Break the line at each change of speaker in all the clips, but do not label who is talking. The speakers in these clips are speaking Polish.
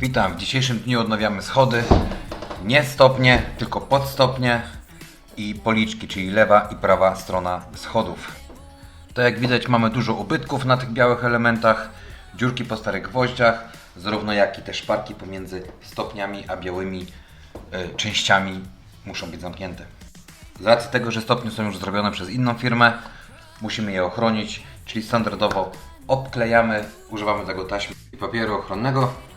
Witam. W dzisiejszym dniu odnawiamy schody. Nie stopnie, tylko podstopnie i policzki, czyli lewa i prawa strona schodów. To jak widać mamy dużo ubytków na tych białych elementach, dziurki po starych gwoździach, zarówno jak i te szparki pomiędzy stopniami a białymi e, częściami muszą być zamknięte. Z racji tego, że stopnie są już zrobione przez inną firmę, musimy je ochronić, czyli standardowo obklejamy, używamy tego taśmy i papieru ochronnego.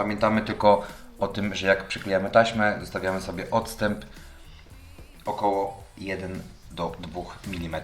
Pamiętamy tylko o tym, że jak przyklejamy taśmę, zostawiamy sobie odstęp około 1 do 2 mm.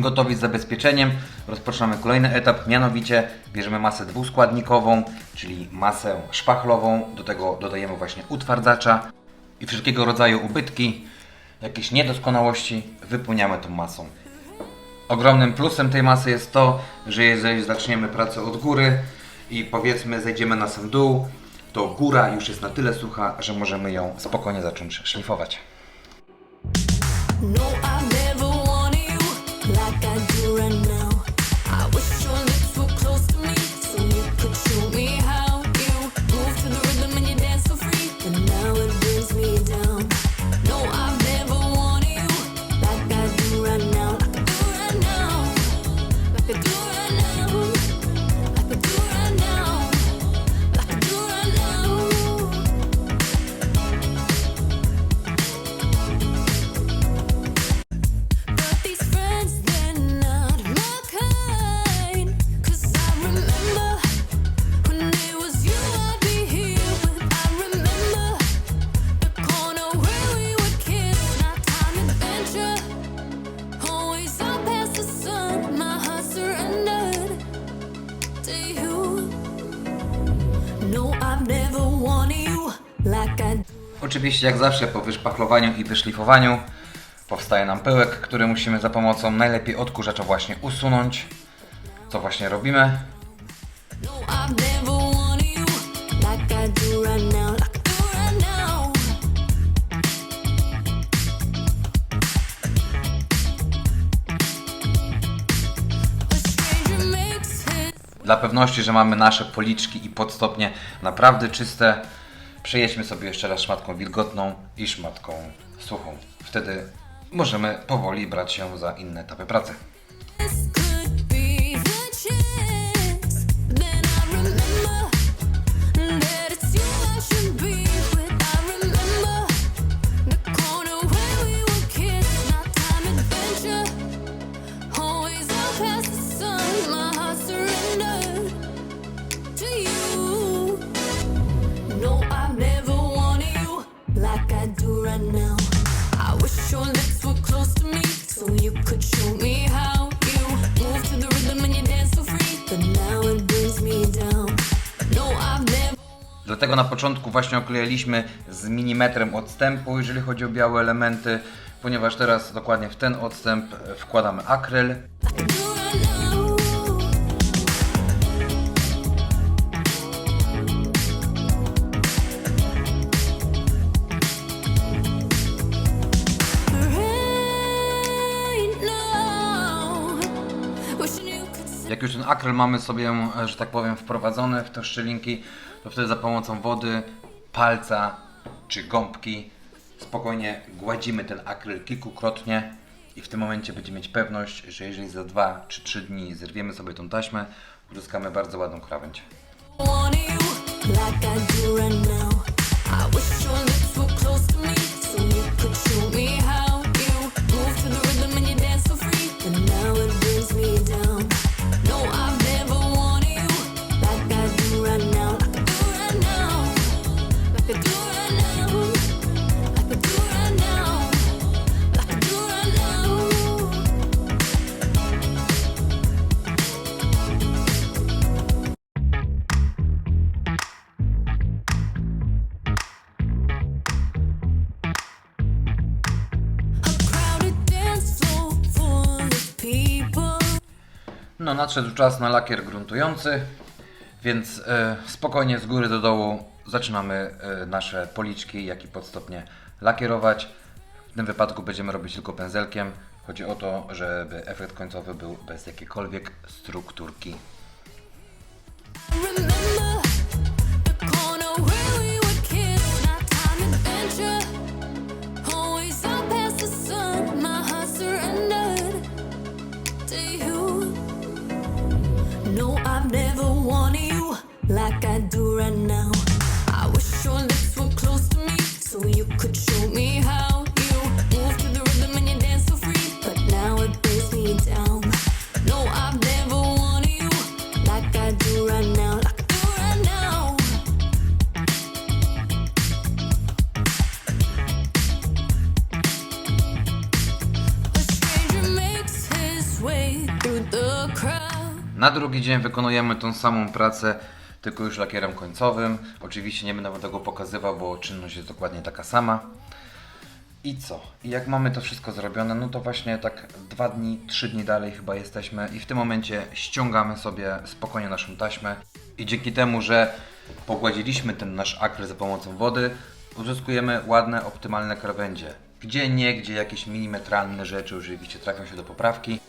Gotowi z zabezpieczeniem, rozpoczynamy kolejny etap, mianowicie bierzemy masę dwuskładnikową, czyli masę szpachlową, do tego dodajemy właśnie utwardzacza i wszelkiego rodzaju ubytki, jakieś niedoskonałości wypełniamy tą masą. Ogromnym plusem tej masy jest to, że jeżeli zaczniemy pracę od góry i powiedzmy zejdziemy na sam dół, to góra już jest na tyle sucha, że możemy ją spokojnie zacząć szlifować.
No, I do right
Oczywiście jak zawsze po wyszpachlowaniu i wyszlifowaniu powstaje nam pyłek, który musimy za pomocą najlepiej odkurzacza właśnie usunąć. Co właśnie robimy?
No,
Dla pewności, że mamy nasze policzki i podstopnie naprawdę czyste, przejedźmy sobie jeszcze raz szmatką wilgotną i szmatką suchą. Wtedy możemy powoli brać się za inne etapy pracy.
Like I do right now. I wish your lips were close to me so you could show me how you move to the rhythm and you dance so free. But now it brings me down. No, I've never.
Dlatego na początku właśnie oklejaliśmy z milimetrem odstępu, jeżeli chodzi o białe elementy, ponieważ teraz dokładnie w ten odstęp wkładamy akryl.
I do
Jak już ten akryl mamy sobie, e, że tak powiem, wprowadzony w te szczelinki, to wtedy za pomocą wody, palca czy gąbki spokojnie gładzimy ten akryl kilkukrotnie i w tym momencie będziemy mieć pewność, że jeżeli za 2 czy 3 dni zerwiemy sobie tą taśmę, uzyskamy bardzo ładną krawędź.
like No,
nadszedł czas na lakier gruntujący, więc e, spokojnie z góry do dołu zaczynamy e, nasze policzki, jak i podstopnie lakierować. W tym wypadku będziemy robić tylko pędzelkiem. Chodzi o to, żeby efekt końcowy był bez jakiejkolwiek strukturki.
Remember
Na drugi dzień wykonujemy tą samą pracę, tylko już lakierem końcowym. Oczywiście nie będę tego pokazywał, bo czynność jest dokładnie taka sama. I co? I jak mamy to wszystko zrobione, no to właśnie tak dwa dni, trzy dni dalej chyba jesteśmy i w tym momencie ściągamy sobie spokojnie naszą taśmę i dzięki temu, że pogładziliśmy ten nasz akryl za pomocą wody, uzyskujemy ładne, optymalne krawędzie. Gdzie nie, gdzie jakieś milimetralne rzeczy oczywiście trafią się do poprawki,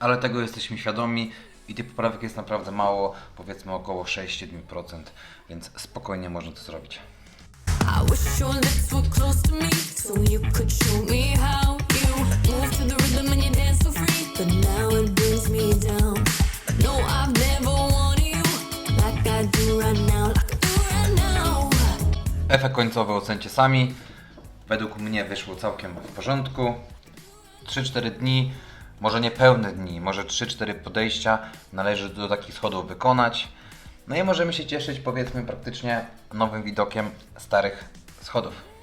ale tego jesteśmy świadomi i tych poprawek jest naprawdę mało, powiedzmy około 6-7%, więc spokojnie można to zrobić.
I wish your lips were close to me so you could show me how you move to the rhythm and you dance so free. But now it brings me down. No, I've never wanted you like I do right now, like I do right now.
Efekt końcowy ocencie sami. Według mnie wyszło całkiem w porządku. 3-4 dni, może nie pełne dni, może 3-4 podejścia należy do takich schodów wykonać. No i możemy się cieszyć powiedzmy praktycznie nowym widokiem starych schodów.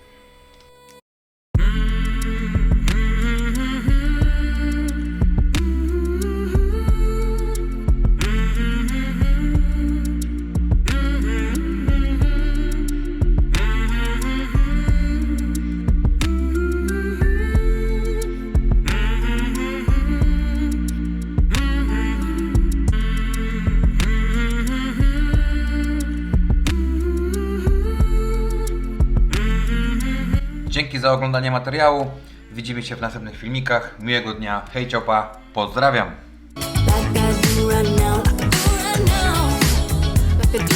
Za oglądanie materiału. Widzimy się w następnych filmikach. Miłego dnia. Hej ciopa. Pozdrawiam.